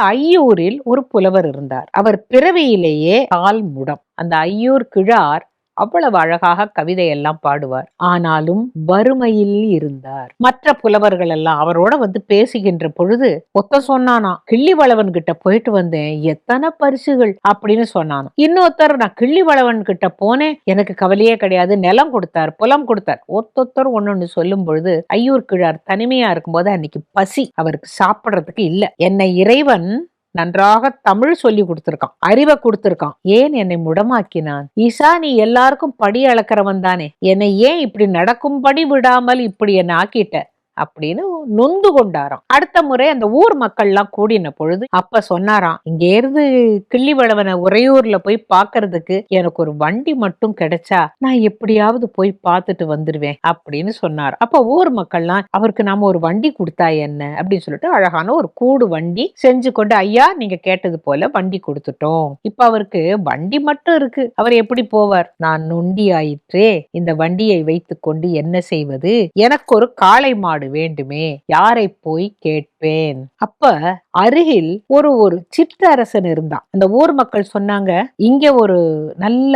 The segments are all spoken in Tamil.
ஐயூரில் ஒரு புலவர் இருந்தார். அவர் பிறவியிலேயே கால் முடம் அந்த ஐயூர் கிழார் அவ்வளவு அழகாக கவிதையெல்லாம் பாடுவார். ஆனாலும் வறுமையில் இருந்தார். மற்ற புலவர்கள் எல்லாம் அவரோட வந்து பேசுகின்ற பொழுது ஒத்த சொன்னானா? கிள்ளிவளவன் கிட்ட போயிட்டு வந்தேன். எத்தனை பரிசுகள்? அப்படின்னு சொன்னானா இன்னொருத்தர் நான் கிள்ளிவளவன் கிட்ட போனேன். எனக்கு கவலையே கிடையாது. நிலம் கொடுத்தார் புலம் கொடுத்தார். ஒத்தொத்தர் ஒன்னொன்னு சொல்லும் பொழுது ஐயூர் கிழார் தனிமையா இருக்கும்போது அன்னைக்கு பசி அவருக்கு சாப்பிடுறதுக்கு இல்ல. என்னை இறைவன் நன்றாக தமிழ் சொல்லி கொடுத்திருக்கான் அறிவை கொடுத்திருக்கான். ஏன் என்னை முடமாக்கினான்? ஈசா நீ எல்லாருக்கும் படி அளக்கிறவன் தானே. என்னை ஏன் இப்படி நடக்கும்படி விடாமல் இப்படி என்னை ஆக்கிட்ட? அப்படின்னு நொந்து கொண்டாராம். அடுத்த முறை அந்த ஊர் மக்கள்லாம் கூடின பொழுது அப்ப சொன்னாராம் இங்க இருந்து கிள்ளிவளவனை உறையூர்ல போய் பாக்குறதுக்கு எனக்கு ஒரு வண்டி மட்டும் கிடைச்சா நான் எப்படியாவது போய் பார்த்துட்டு வந்துருவேன் அப்படின்னு சொன்னார் அப்ப ஊர் மக்கள்லாம் அவருக்கு நாம ஒரு வண்டி கொடுத்தா என்ன? அப்படின்னு சொல்லிட்டு அழகான ஒரு கூடு வண்டி செஞ்சு கொண்டு ஐயா நீங்க கேட்டது போல வண்டி கொடுத்துட்டோம். இப்ப அவருக்கு வண்டி மட்டும் இருக்கு. அவர் எப்படி போவார்? நான் நொண்டி ஆயிற்றே இந்த வண்டியை வைத்துக்கொண்டு என்ன செய்வது? எனக்கு ஒரு காளை மாடு வேண்டுமே யாரை போய் கேட்பேன்? அப்ப அருகில் ஒரு ஒரு சிற்றரசன் இருந்தான். அந்த ஊர் மக்கள் சொன்னாங்க இங்க ஒரு நல்ல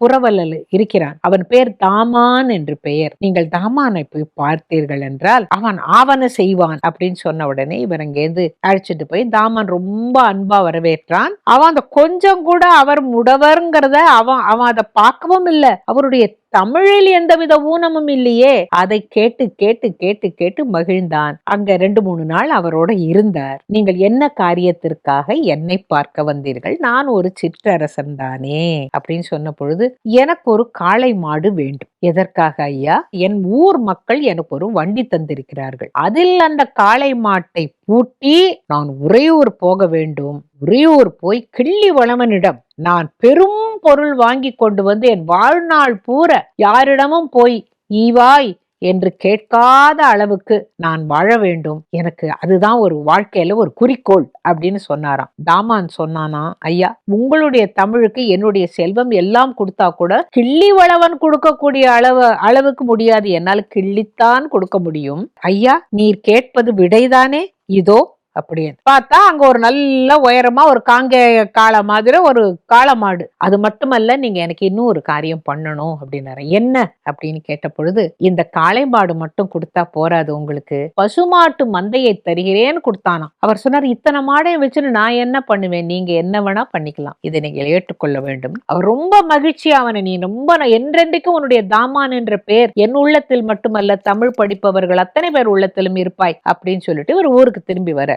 புறவலல் இருக்கிறான். அவன் பேர் தாமான் என்று பெயர். நீங்கள் தாமானை போய் பார்த்தீர்கள் என்றால் அவன் ஆவன செய்வான் அப்படின்னு சொன்ன உடனே இவர் அங்கேருந்து அழைச்சிட்டு போய் தாமான் ரொம்ப அன்பா வரவேற்றான். அவன் அந்த கொஞ்சம் கூட அவர் முடவருங்கிறத அவன் அவன் அதை பார்க்கவும் இல்லை. அவருடைய தமிழில் எந்தவித ஊனமும் இல்லையே. அதை கேட்டு கேட்டு கேட்டு கேட்டு மகிழ்ந்தான். அங்க ரெண்டு மூணு நாள் அவரோட இருந்தார். நீங்கள் என்ன காரியத்திற்காக என்னை பார்க்க வந்தீர்கள்? நான் ஒரு சிற்றரசன் தானே? அப்படின்னு சொன்ன பொழுது எனக்கு ஒரு காளை மாடு வேண்டும். எதற்காக ஐயா? என் ஊர் மக்கள் எனக்கு ஒரு வண்டி தந்திருக்கிறார்கள். அதில் அந்த காளை மாட்டை பூட்டி நான் உறையூர் போக வேண்டும். உறையூர் போய் கிள்ளி வளவனிடம் நான் பெரும் பொருள் வாங்கி கொண்டு வந்து என் வாழ்நாள் பூர யாரிடமும் போய் ஈவாய் என்று கேட்காத அளவுக்கு நான் வாழ வேண்டும். எனக்கு அதுதான் ஒரு வாழ்க்கையில ஒரு குறிக்கோள் அப்படின்னு சொன்னாராம். தாமான் சொன்னானா ஐயா உங்களுடைய தமிழுக்கு என்னுடைய செல்வம் எல்லாம் கொடுத்தா கூட கிள்ளி வளவன் கொடுக்கக்கூடிய அளவு அளவுக்கு முடியாது. என்னால் கிள்ளித்தான் கொடுக்க முடியும். ஐயா நீர் கேட்பது விடைதானே? இதோ அப்படின்னு. பார்த்தா அங்க ஒரு நல்ல உயரமா ஒரு காங்கேய காளை மாதிரி ஒரு காளை மாடு. அது மட்டுமல்ல நீங்க எனக்கு இன்னும் ஒரு காரியம் பண்ணணும் அப்படின்னாரு என்ன அப்படின்னு கேட்ட பொழுது இந்த காளை மாடு மட்டும் கொடுத்தா போறாது உங்களுக்கு. பசுமாட்டு மந்தையை தருகிறேன்னு கொடுத்தானா அவர் சொன்னார் இத்தனை மாடையும் வச்சுன்னு நான் என்ன பண்ணுவேன்? நீங்க என்ன வேணா பண்ணிக்கலாம். இதை நீங்க ஏற்றுக்கொள்ள வேண்டும். அவர் ரொம்ப மகிழ்ச்சி அவனை நீ ரொம்ப நான் என்றென்றைக்கும் உன்னுடைய தாமான் என்ற பெயர் என் உள்ளத்தில் மட்டுமல்ல தமிழ் படிப்பவர்கள் அத்தனை பேர் உள்ளத்திலும் இருப்பாய் அப்படின்னு சொல்லிட்டு ஒரு ஊருக்கு திரும்பி வர